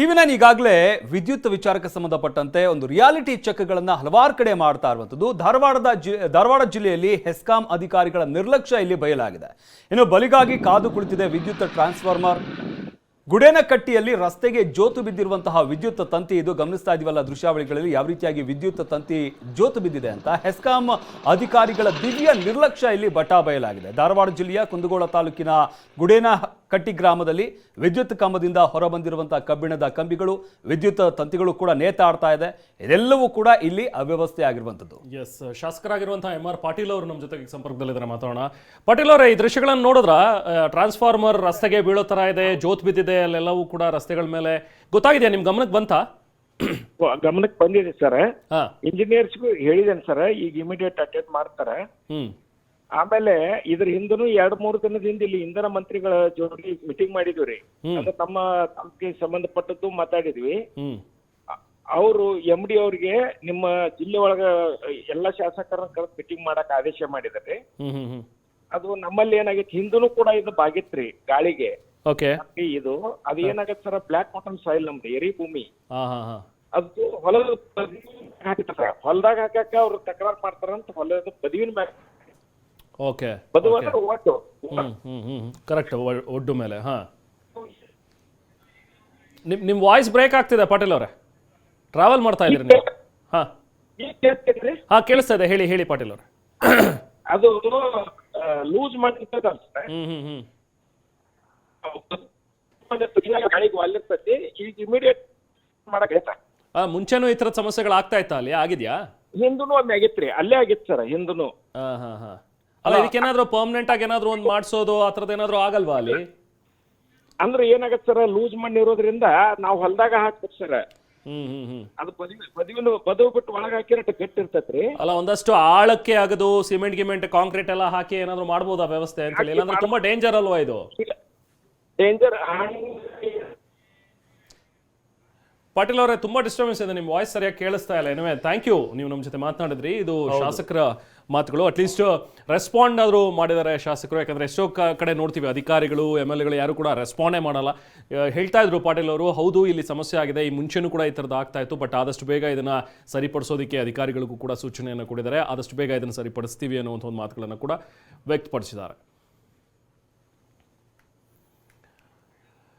TV nine ಈಗಾಗಲೇ ವಿದ್ಯುತ್ ವಿಚಾರಕ್ಕೆ ಸಂಬಂಧಪಟ್ಟಂತೆ ಒಂದು ರಿಯಾಲಿಟಿ ಚೆಕ್ಗಳನ್ನು ಹಲವಾರು ಕಡೆ ಮಾಡ್ತಾ ಇರುವಂಥದ್ದು. ಧಾರವಾಡದ ಜಿ, ಧಾರವಾಡ ಜಿಲ್ಲೆಯಲ್ಲಿ ಹೆಸ್ಕಾಂ ಅಧಿಕಾರಿಗಳ ನಿರ್ಲಕ್ಷ್ಯ ಇಲ್ಲಿ ಬಯಲಾಗಿದೆ. ಇನ್ನು ಬಲಿಗಾಗಿ ಕಾದು ಕುಳಿತಿದೆ ವಿದ್ಯುತ್ ಟ್ರಾನ್ಸ್ಫಾರ್ಮರ್. ಗುಡೇನಕಟ್ಟಿಯಲ್ಲಿ ರಸ್ತೆಗೆ ಜೋತು ಬಿದ್ದಿರುವಂತಹ ವಿದ್ಯುತ್ ತಂತಿ ಇದು ಗಮನಿಸ್ತಾ ಇದೀವಲ್ಲ ದೃಶ್ಯಾವಳಿಗಳಲ್ಲಿ ಯಾವ ರೀತಿಯಾಗಿ ವಿದ್ಯುತ್ ತಂತಿ ಜೋತು ಬಿದ್ದಿದೆ ಅಂತ. ಹೆಸ್ಕಾಂ ಅಧಿಕಾರಿಗಳ ದಿವ್ಯ ನಿರ್ಲಕ್ಷ್ಯ ಇಲ್ಲಿ ಬಟಾ ಬಯಲಾಗಿದೆ. ಧಾರವಾಡ ಜಿಲ್ಲೆಯ ಕುಂದಗೋಳ ತಾಲೂಕಿನ ಗುಡೇನಕಟ್ಟಿ ಗ್ರಾಮದಲ್ಲಿ ವಿದ್ಯುತ್ ಕಂಬದಿಂದ ಹೊರಬಂದಿರುವಂಥ ಕಬ್ಬಿಣದ ಕಂಬಿಗಳು ವಿದ್ಯುತ್ ತಂತಿಗಳು ಕೂಡ ನೇತಾಡ್ತಾ ಇದೆ. ಇದೆಲ್ಲವೂ ಕೂಡ ಇಲ್ಲಿ ಅವ್ಯವಸ್ಥೆ ಆಗಿರುವಂಥದ್ದು. ಎಸ್ ಶಾಸಕರಾಗಿರುವಂತಹ ಎಂ ಆರ್ ಪಾಟೀಲ್ ಅವರು ನಮ್ಮ ಜೊತೆಗೆ ಸಂಪರ್ಕದಲ್ಲಿದ್ದಾರೆ. ಮಾತಾಡೋಣ. ಪಾಟೀಲ್ ಅವರೇ ಈ ದೃಶ್ಯಗಳನ್ನು ನೋಡಿದ್ರ ಟ್ರಾನ್ಸ್ಫಾರ್ಮರ್ ರಸ್ತೆಗೆ ಬೀಳೋ ತರ ಇದೆ ಜೋತ್ ಬಿದ್ದಿದೆ ಅಲ್ಲೆಲ್ಲವೂ ಕೂಡ ರಸ್ತೆಗಳ ಮೇಲೆ. ಗೊತ್ತಾಗಿದೆ ನಿಮ್ ಗಮನಕ್ಕೆ ಬಂತ? ಗಮನಕ್ಕೆ ಬಂದಿದೆ ಸರ್ ಹಾ. ಇಂಜಿನಿಯರ್ಸ್ಗೂ ಹೇಳಿದ್ದೇನೆ ಸರ್ ಈಗ ಇಮಿಡಿಯೇಟ್ ಅಟೆಂಡ್ ಮಾಡ್ತಾರೆ. ಹ್ಮ್. ಆಮೇಲೆ ಇದ್ರ ಹಿಂದನು ಎರಡ್ ಮೂರು ಹಿಂದೆ ಇಲ್ಲಿ ಇಂಧನ ಮಂತ್ರಿಗಳ ಜೋಡಿ ಮೀಟಿಂಗ್ ಮಾಡಿದ್ವಿ ರೀ. ಅಂದ್ರೆ ನಮ್ಮ ತಮ್ಗೆ ಸಂಬಂಧಪಟ್ಟದ್ದು ಮಾತಾಡಿದ್ವಿ. ಅವರು ಎಂ ಡಿ ಅವ್ರಿಗೆ ನಿಮ್ಮ ಜಿಲ್ಲೆ ಒಳಗ ಎಲ್ಲ ಶಾಸಕರನ್ನ ಕರೆದು ಮೀಟಿಂಗ್ ಮಾಡಕ್ ಆದೇಶ ಹ್ಮ್ ಅದು ನಮ್ಮಲ್ಲಿ ಏನಾಗೈತಿ ಹಿಂದೂ ಕೂಡ ಇದು ಬಾಗಿತ್ರಿ ಗಾಳಿಗೆ. ಇದು ಅದು ಏನಾಗತ್ತೆ ಸರ್ ಬ್ಲಾಕ್ ಕಾಟನ್ ಸಾಯಿಲ್ ನಮ್ದು ಎರಿ ಭೂಮಿ. ಅದು ಹೊಲದ ಹಾಕಿತ್ತ ಹೊಲದಾಗ ಹಾಕಕ್ಕ ಅವ್ರು ತಕರಾರ್ ಮಾಡ್ತಾರಂತ ಹೊಲದ ಬದಿವಿನ ಮ್ಯಾಗ. ಓಕೆ ಬದುವಲ್ಲ ಒಟ್ಟು. ಹ್ಮ್ ಹ್ಮ್ ಹ್ಮ್ ಕರೆಕ್ಟ್ ಒಡ್ಡು ಮೇಲೆ ಹಾ. ನಿಮ್ ನಿಮ್ ವಾಯ್ಸ್ ಬ್ರೇಕ್ ಆಗ್ತಿದೆ ಪಾಟೀಲ್ ಅವರೇ. ಟ್ರಾವೆಲ್ ಮಾಡ್ತಾ ಇದ್ದೀರಿ ನೀವು. ಹಾ. ಈಗ ಹಾ ಕೇಳಿಸ್ತಾ ಇದೆ ಹೇಳಿ ಹೇಳಿ ಪಾಟೀಲ್ ಅವರೇ. ಅದು ಲೂಸ್ ಮಾಡಿರ್ತದ ಹ್ಮ್ ಹ್ಮ್ ಹ್ಮ್. ಗಾಳಿಗೆ ವಾಲಿರ್ತೈತಿ ಈಗ ಇಮಿಡಿಯೇಟ್ ಮಾಡಕ್ ಆ, ಮುಂಚೆನೂ ಈ ಥರದ ಸಮಸ್ಯೆಗಳು ಆಗ್ತಾ ಇತ್ತಾ ಅಲ್ಲಿ? ಆಗಿದ್ಯಾ? ಹಿಂದೂನು ಒಮ್ಮೆ ಆಗಿತ್ರಿ ಅಲ್ಲೇ ಆಗಿತ್ತು ಸರ್ ಹಿಂದೂನು. ಹಾ ಹಾ ಹಾ. ಅಲ್ಲ ಇದಕ್ಕೇನಾದ್ರೂ ಪರ್ಮನೆಂಟ್ ಆಗಿ ಏನಾದ್ರು ಒಂದು ಮಾಡಿಸೋದು ಆ ಥರದ್ದು ಏನಾದ್ರು ಆಗಲ್ವಾ ಅಲ್ಲಿ? ಅಂದ್ರೆ ಏನಾಗತ್ತೆ ಸರ್ ಲೂಸ್ ಮಣ್ಣು ಇರೋದ್ರಿಂದ ನಾವು ಹೊಲದಾಗ ಹಾಕ್ಬೇಕು ಸರ್ ಹ್ಮ್ ಹ್ಮ್ ಹ್ಮ್. ಅದು ಬಿಟ್ಟು ಒಳಗೆ ಹಾಕಿರಟ್ಟು ಗಟ್ಟಿ ಅಲ್ಲ ಒಂದಷ್ಟು ಆಳಕ್ಕೆ ಆಗದು ಸಿಮೆಂಟ್ ಗಿಮೆಂಟ್ ಕಾಂಕ್ರೀಟ್ ಎಲ್ಲ ಹಾಕಿ ಏನಾದ್ರು ಮಾಡ್ಬೋದಾ ವ್ಯವಸ್ಥೆ ಅಂತ ಹೇಳಿ ಇಲ್ಲಾಂದ್ರೆ ತುಂಬಾ ಡೇಂಜರ್ ಅಲ್ವಾ ಇದು? ಡೇಂಜರ್ ಪಾಟೀಲ್ ಅವರೇ ತುಂಬಾ ಡಿಸ್ಟರ್ಬೆನ್ಸ್ ಇದೆ. ನಿಮ್ಮ ವಾಯ್ಸ್ ಸರಿಯಾಗಿ ಕೇಳಿಸ್ತಾ ಇಲ್ಲ. ಏನೇ ಥ್ಯಾಂಕ್ ಯು ನೀವು ನಮ್ಮ ಜೊತೆ ಮಾತನಾಡಿದ್ರಿ. ಇದು ಶಾಸಕರ ಮಾತುಗಳು. ಅಟ್ಲೀಸ್ಟ್ ರೆಸ್ಪಾಂಡ್ ಆದರೂ ಮಾಡಿದ್ದಾರೆ ಶಾಸಕರು. ಯಾಕಂದ್ರೆ ಎಷ್ಟೋ ಕಡೆ ನೋಡ್ತೀವಿ ಅಧಿಕಾರಿಗಳು ಎಂ ಎಲ್ ಎಗಳು ಯಾರು ಕೂಡ ರೆಸ್ಪಾಂಡೇ ಮಾಡಲ್ಲ. ಹೇಳ್ತಾ ಇದ್ರು ಪಾಟೀಲ್ ಅವರು ಹೌದು ಇಲ್ಲಿ ಸಮಸ್ಯೆ ಆಗಿದೆ ಈ ಮುಂಚೆನೂ ಕೂಡ ಈ ಥರದ್ದು ಆಗ್ತಾ ಇತ್ತು ಬಟ್ ಆದಷ್ಟು ಬೇಗ ಇದನ್ನ ಸರಿಪಡಿಸೋದಕ್ಕೆ ಅಧಿಕಾರಿಗಳಿಗೂ ಕೂಡ ಸೂಚನೆಯನ್ನು ಕೊಟ್ಟಿದ್ದಾರೆ. ಆದಷ್ಟು ಬೇಗ ಇದನ್ನು ಸರಿಪಡಿಸ್ತೀವಿ ಅನ್ನುವಂಥ ಒಂದು ಮಾತುಗಳನ್ನು ಕೂಡ ವ್ಯಕ್ತಪಡಿಸಿದ್ದಾರೆ.